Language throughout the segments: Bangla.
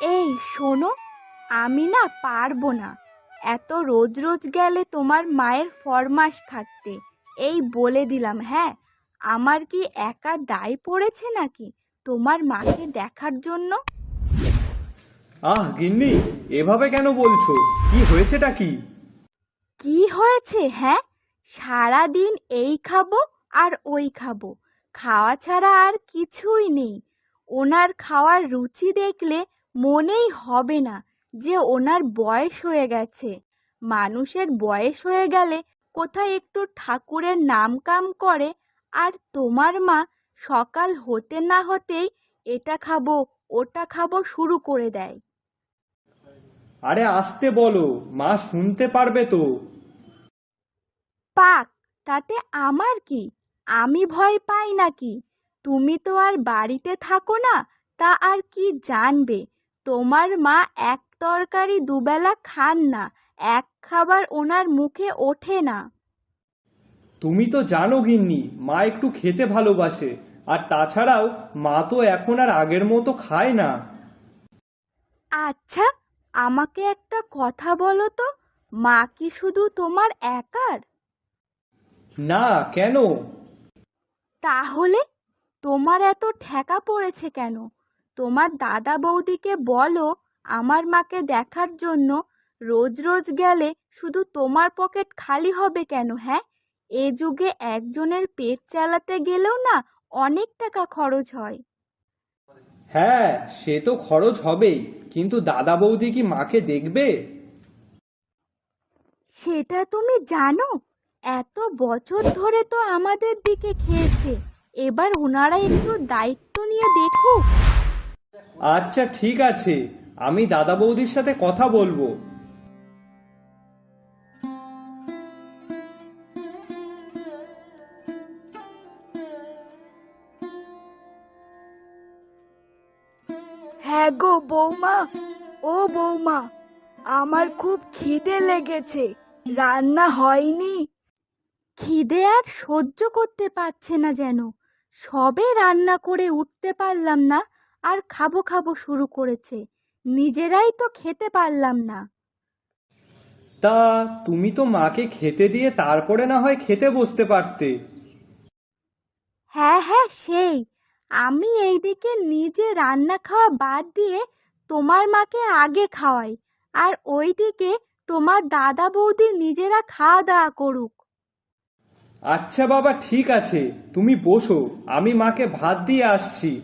এই শোনো আমি না পারব না। এত রোজ রোজ গেলে তোমার মায়ের ফরমাস খাটতে। এই বলে দিলাম হ্যাঁ? আমার কি একা দায় পড়েছে নাকি তোমার মাকে দেখার জন্য? আহ গিন্নি এভাবে কেন বলছো? কি হয়েছেটা কি? কি হয়েছে হ্যাঁ? সারাদিন এই খাব আর ওই খাব। খাওয়া ছাড়া আর কিছুই নেই। ওনার খাওয়ার রুচি দেখলে মনেই হবে না যে ওনার বয়স হয়ে গেছে। মানুষের বয়স হয়ে গেলে কোথায় একটু ঠাকুরের নাম কাম করে আর তোমার মা সকাল হতে না হতেই এটা খাব ওটা খাব শুরু করে দেয়। আরে আসতে বলো মা শুনতে পারবে তো। পাক তাতে আমার কি? আমি ভয় পাই নাকি? তুমি তো আর বাড়িতে থাকো না তা আর কি জানবে? তোমার মা এক তরকারি দুবেলা খান না এক খাবার ওনার মুখে ওঠে না। তুমি তো জানো গিন্নি মা একটু খেতে ভালোবাসে আর তাছাড়াও মা তো এখন আর আগের মতো খায় না। আচ্ছা আমাকে একটা কথা বলো তো মা কি শুধু তোমার একার? না কেন? তাহলে তোমার এত ঠেকা পড়েছে কেন? তোমার দাদা বৌদিকে বলো আমার মাকে দেখার জন্য রোজ রোজ গেলে শুধু তোমার পকেট খালি হবে কেন হ্যাঁ? এ যুগে একজনের পেট চালাতে গেলেও না অনেক টাকা খরচ হয়। হ্যাঁ সে তো খরচ হবেই কিন্তু দাদা বৌদি কি মাকে দেখবে? সেটা তুমি জানো? এত বছর ধরে তো আমাদের দিকে খেয়েছে। এবার ওনারা একটু দায়িত্ব নিয়ে দেখুক। আচ্ছা ঠিক আছে। আমি দাদা বৌদির সাথে কথা বলব। হ্যাঁ গো বৌমা, ও বৌমা, আমার খুব খিদে লেগেছে। রান্না হয়নি। খিদে আর সহ্য করতে পারছে না যেন। সবে রান্না করে উঠতে পারলাম না। আর খাব খাব শুরু করেছে। নিজেরাই তো খেতে পারলাম না। তা তুমি তো মাকে খেতে দিয়ে তারপরে না হয় খেতে বসতে পারতে। হ্যাঁ হ্যাঁ সেই। আমি এইদিকে নিজে রান্না খাওয়া বাদ দিয়ে তোমার মাকে আগে খাওয়াই আর ওইদিকে তোমার দাদা বৌদি নিজেরা খাওয়া দাওয়া করুক। আচ্ছা বাবা ঠিক আছে। তুমি বসো আমি মাকে ভাত দিয়ে আসছি।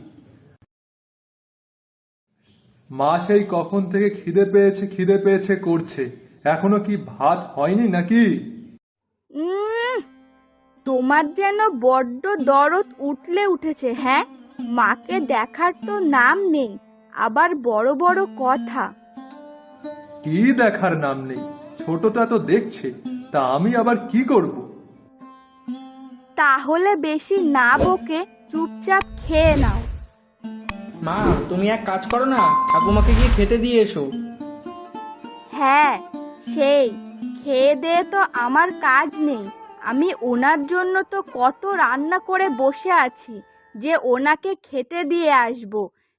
মা সেই কখন থেকে খিদে পেয়েছে খিদে পেয়েছে করছে। এখনও কি ভাত হয়নি নাকি? উম, তোমার যেন বড্ড দরদ উঠলে উঠেছে হ্যাঁ? মাকে দেখার তো নাম নেই আবার বড় বড় কথা। কি দেখার নাম নেই? ছোটটা তো দেখছে তা আমি আবার কি করব? তাহলে বেশি না বকে চুপচাপ খেয়ে নাও। মা, তুমি এক কাজ করো না, ঠাকুমাকে গিয়ে খেতে দিয়ে এসো। হ্যাঁ সেই, খেয়ে দিয়ে তো আমার কাজ নেই। আমি ওনার জন্য তো কত রান্না করে বসে আছি যে ওনাকে খেতে দিয়ে আসব।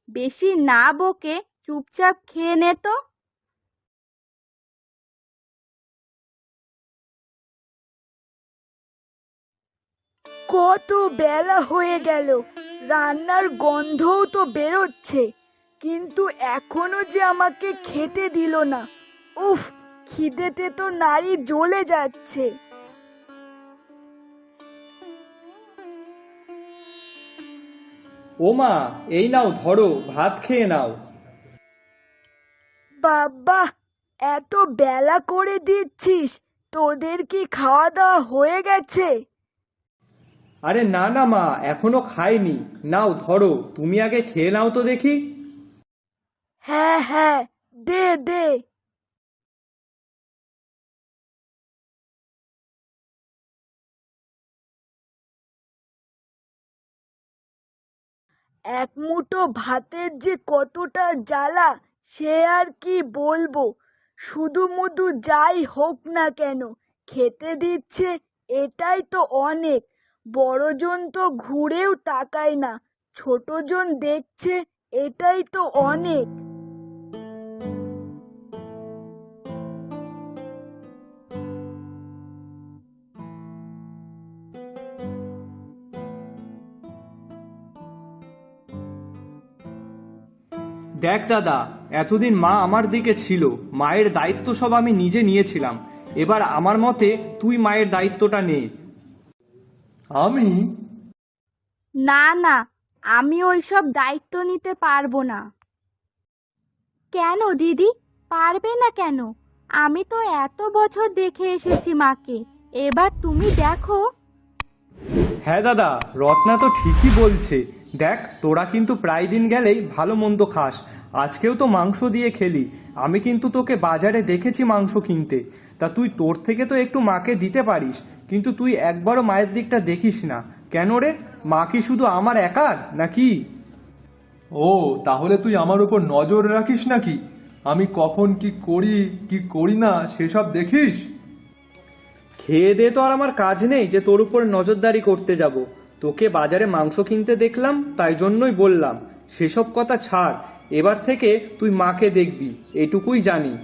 বেশি না বকে চুপচাপ খেয়ে নে তো। কত বেলা হয়ে গেল। রান্নার গন্ধও তো বেরোচ্ছে কিন্তু এখনও যে আমাকে খেতে দিল না। উফ খিদেতে তো নারী জ্বলে যাচ্ছে। ওমা এই নাও ধরো ভাত খেয়ে নাও। বাবা এত বেলা করে দিচ্ছিস তোদের কি খাওয়া দাওয়া হয়ে গেছে? আরে না না মা, এখনও খাইনি। নাও, ধরো। তুমি আগে খেয়ে নাও তো দেখি। হ্যাঁ হ্যাঁ দে দে। এক মুঠো ভাতের যে কতটা জ্বালা, সে আর কি বলব? শুধু মুধু যাই হোক না কেন, খেতে দিচ্ছে, এটাই তো অনেক। বড়জন তো ঘুরেও তাকায় না, ছোটজন দেখছে এটাই তো অনেক। দেখ দাদা, এতদিন মা আমার দিকে ছিল, মায়ের দায়িত্ব সব আমি নিজে নিয়েছিলাম। এবার আমার মতে তুই মায়ের দায়িত্বটা নে। আমি? না না আমি ওইসব দায়িত্ব নিতে পারব না। কেন দিদি? পারবে না কেন? আমি তো এত বছর দেখে এসেছি মাকে। এবার তুমি দেখো। হ্যাঁ দাদা রত্না তো ঠিকই বলছে। দেখ তোরা কিন্তু প্রায় দিন গেলেই ভালো মন্দ খাস। আজকেও তো মাংস দিয়ে খেলি। আমি কিন্তু তোকে বাজারে দেখেছি মাংস কিনতে। তা তুই তোর থেকে তো একটু মাকে দিতে পারিস। কিন্তু তুই একবারও মায়ের দিকটা দেখিস না। কেন রে? মা কি শুধু আমার একার নাকি? ও তাহলে তুই আমার উপর নজর রাখিস নাকি? আমি কখন কি করি কি করি না সেসব দেখিস? খেয়ে দে তো আর আমার কাজ নেই যে তোর উপর নজরদারি করতে যাব। তোকে বাজারে মাংস কিনতে দেখলাম তাই জন্যই বললাম সেসব কথা ছাড়। এবার থেকে তুই মাকে দেখবি এটুকুই জানি।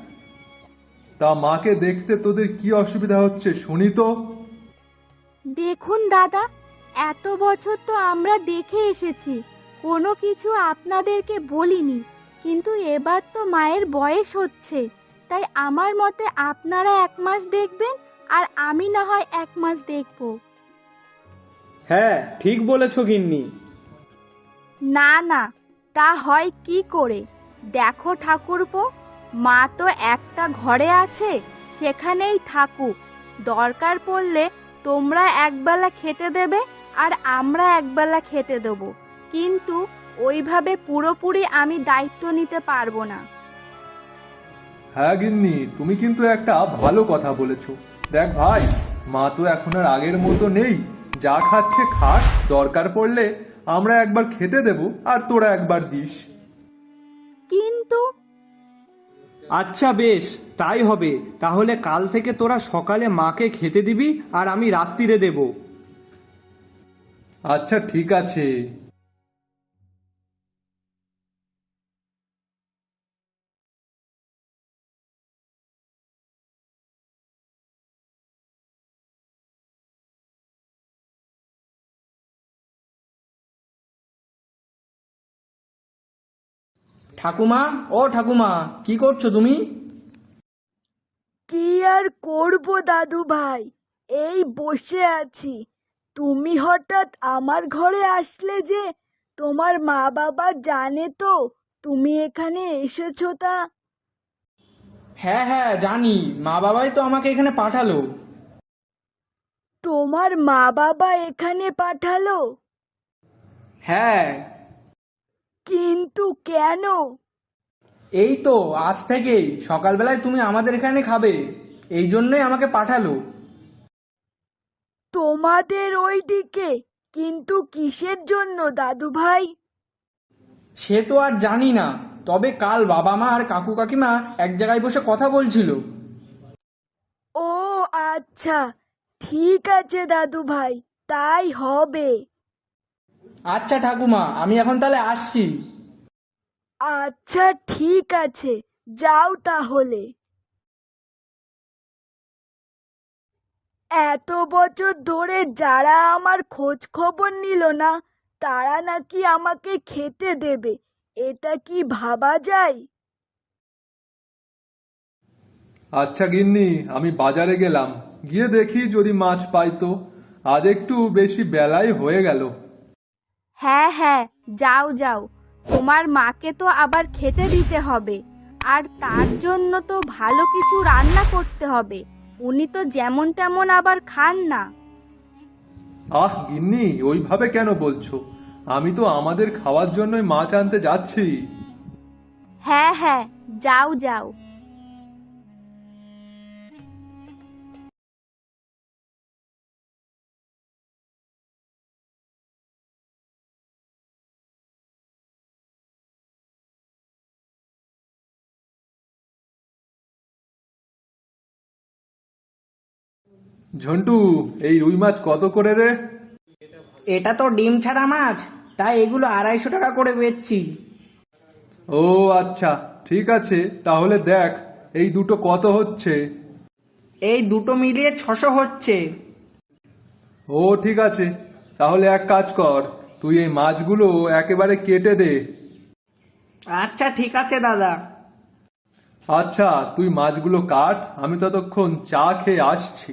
তা মাকে দেখতে তোদের কি অসুবিধা হচ্ছে শুনি তো। দেখুন দাদা এত বছর তো আমরা দেখে এসেছি। কোনো কিছু আপনাদেরকে বলিনি কিন্তু এবার তো মায়ের বয়স হচ্ছে। তাই আমার মতে আপনারা এক মাস দেখবেন আর আমি না হয় এক মাস দেখব। হ্যাঁ ঠিক বলেছ গিন্নি। না না তা হয় কি করে? দেখো ঠাকুরপো মা তো একটা ঘরে আছে সেখানেই থাকুক। দরকার পড়লে তোমরা একবেলা খেতে দেবে আর আমরা একবেলা খেতে দেবো। কিন্তু ওইভাবে পুরোপুরি আমি দায়িত্ব নিতে পারব না। হ্যাঁ গিন্নি তুমি কিন্তু একটা ভালো কথা বলেছ। দেখ ভাই মা তো এখন আর আগের মতো নেই। যা খাচ্ছে খাক দরকার পড়লে আমরা একবার খেতে দেব আর তোরা একবার দিস। কিন্তু আচ্ছা বেশ, তাই হবে। তাহলে কাল থেকে তোরা সকালে মাকে খেতে দিবি আর আমি রাত্রিরে দেব। আচ্ছা ঠিক আছে। ঠাকুমা ও ঠাকুমা কি করছ তুমি? কি আর করব দাদু ভাই? এই বসে আছি। তুমি হঠাৎ আমার ঘরে আসলে যে তোমার মা বাবা জানে তো তুমি এখানে এসেছ তা? হ্যাঁ হ্যাঁ জানি। মা বাবাই তো আমাকে এখানে পাঠালো। তোমার মা বাবা এখানে পাঠালো? হ্যাঁ কিন্তু কেন? এই তো আজ থেকেই। সকালবেলায় তুমি আমাদের এখানে খাবে। এই জন্যই আমাকে পাঠালো। তোমাদের ওইদিকে কিন্তু কিসের জন্য দাদু ভাই সে তো আর জানি না। তবে কাল বাবা মা আর কাকু কাকিমা এক জায়গায় বসে কথা বলছিল। ও আচ্ছা ঠিক আছে দাদু ভাই তাই হবে। আচ্ছা ঠাকুমা আমি এখন তাহলে আসছি। আচ্ছা ঠিক আছে। যাও তাহলে। এত বছর ধরে যারা আমার খোঁজ খবর নিল না তারা নাকি আমাকে খেতে দেবে। এটা কি ভাবা যায়? আচ্ছা গিন্নি আমি বাজারে গেলাম। গিয়ে দেখি যদি মাছ পাই তো আজ একটু বেশি বেলাই হয়ে গেল। হ্যাঁ হ্যাঁ যাও যাও। তোমার মাকে তো আবার খেতে দিতে হবে। আর তার জন্য তো ভালো কিছু রান্না করতে হবে। উনি তো যেমন তেমন আবার খান না। আহ গিন্নি ওইভাবে কেন বলছো? আমি তো আমাদের খাওয়ার জন্যই মাছ আনতে যাচ্ছি। হ্যাঁ হ্যাঁ যাও যাও। ঝন্টু এই রুই মাছ কত করে রে? এটা তো ডিম ছাড়া মাছ তাই এগুলো আড়াইশো টাকা করে বেচছি। ও আচ্ছা ঠিক আছে তাহলে দেখ এই দুটো কত হচ্ছে? এই দুটো মিলিয়ে ছশো হচ্ছে। ও ঠিক আছে তাহলে এক কাজ কর তুই এই মাছগুলো একেবারে কেটে দে। আচ্ছা ঠিক আছে দাদা। আচ্ছা তুই মাছগুলো কাট আমি ততক্ষণ চা খেয়ে আসছি।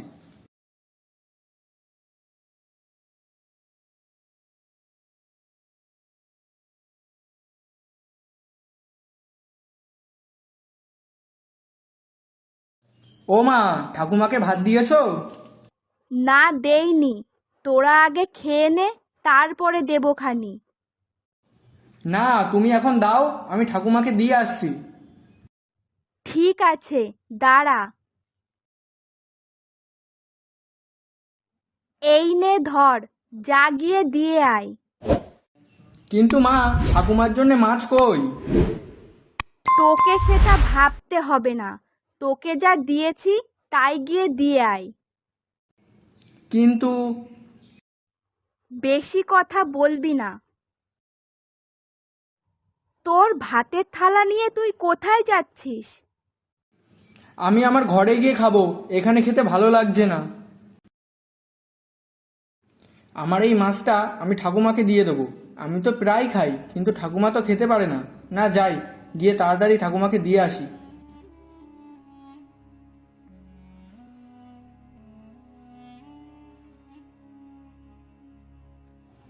ও মা ঠাকুমাকে ভাত দিয়েছ? না দেইনি। তোরা আগে খেয়ে নে তারপরে দেবোখানি না তুমি এখন দাও আমি ঠাকুমাকে দিয়ে আসছি। ঠিক আছে দাঁড়া। এই নে ধর যা গিয়ে দিয়ে আয়। কিন্তু মা ঠাকুমার জন্য মাছ কই? তোকে সেটা ভাবতে হবে না। তোকে যা দিয়েছি তাই গিয়ে দিয়ে আয়। কিন্তু বেশি কথা বলবি না। তোর ভাতের থালা নিয়ে তুই কোথায় যাচ্ছিস? আমি আমার ঘরে গিয়ে খাব এখানে খেতে ভালো লাগছে না। আমার এই মাছটা আমি ঠাকুমাকে দিয়ে দেবো। আমি তো প্রায় খাই কিন্তু ঠাকুমা তো খেতে পারে না। না যাই গিয়ে তাড়াতাড়ি ঠাকুমাকে দিয়ে আসি।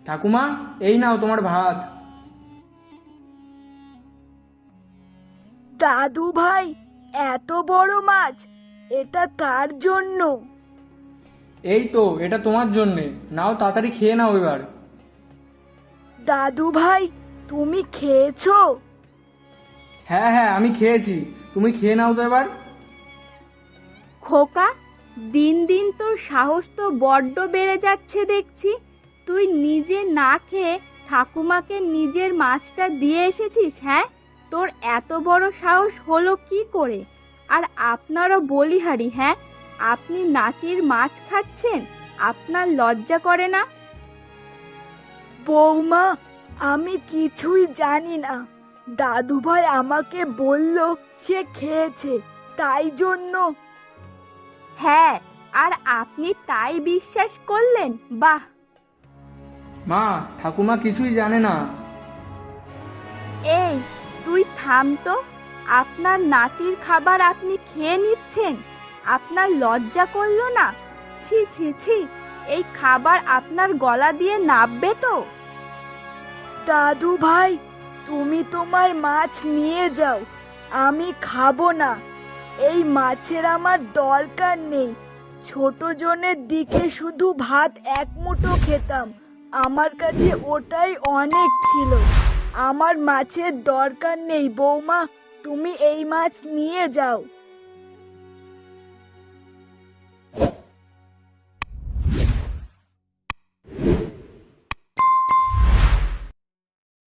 ঠাকুমা এই নাও তোমার ভাত। দাদু ভাই এত বড় মাছ এটা কার জন্য? এই তো এটা তোমার জন্যে। নাও তাড়াতাড়ি খেয়ে নাও এবার। দাদু ভাই তুমি খেয়েছো? হ্যাঁ হ্যাঁ আমি খেয়েছি। তুমি খেয়ে নাও তো এবার। খোকা দিন দিন তোর সাহস তো বড্ড বেড়ে যাচ্ছে দেখছি। তুই নিজে না খেয়ে ঠাকুমাকে নিজের মাছটা দিয়ে এসেছিস হ্যাঁ? তোর এত বড় সাহস হলো কি করে? আর আপনারও বলিহারি হ্যাঁ? আপনি নাতির মাছ খাচ্ছেন আপনার লজ্জা করে না? বৌমা আমি কিছুই জানি না। দাদুভাই আমাকে বলল সে খেয়েছে তাই জন্য। হ্যাঁ আর আপনি তাই বিশ্বাস করলেন? বাহ! মা ঠাকুমা কিছুই জানে না। এই তুই থাম তো। আপনার নাতির খাবার আপনি খেয়ে নিচ্ছেন। আপনার লজ্জা করল না? ছি ছি ছি এই খাবার আপনার গলা দিয়ে নাববে তো। দাদু ভাই তুমি তোমার মাছ নিয়ে যাও। আমি খাব না। এই মাছের আমার দরকার নেই। ছোট জনের দিকে শুধু ভাত এক মুঠো খেতাম। আমার কাছে ওটাই অনেক ছিল। আমার মাছের দরকার নেই, বৌমা। তুমি এই মাছ নিয়ে যাও।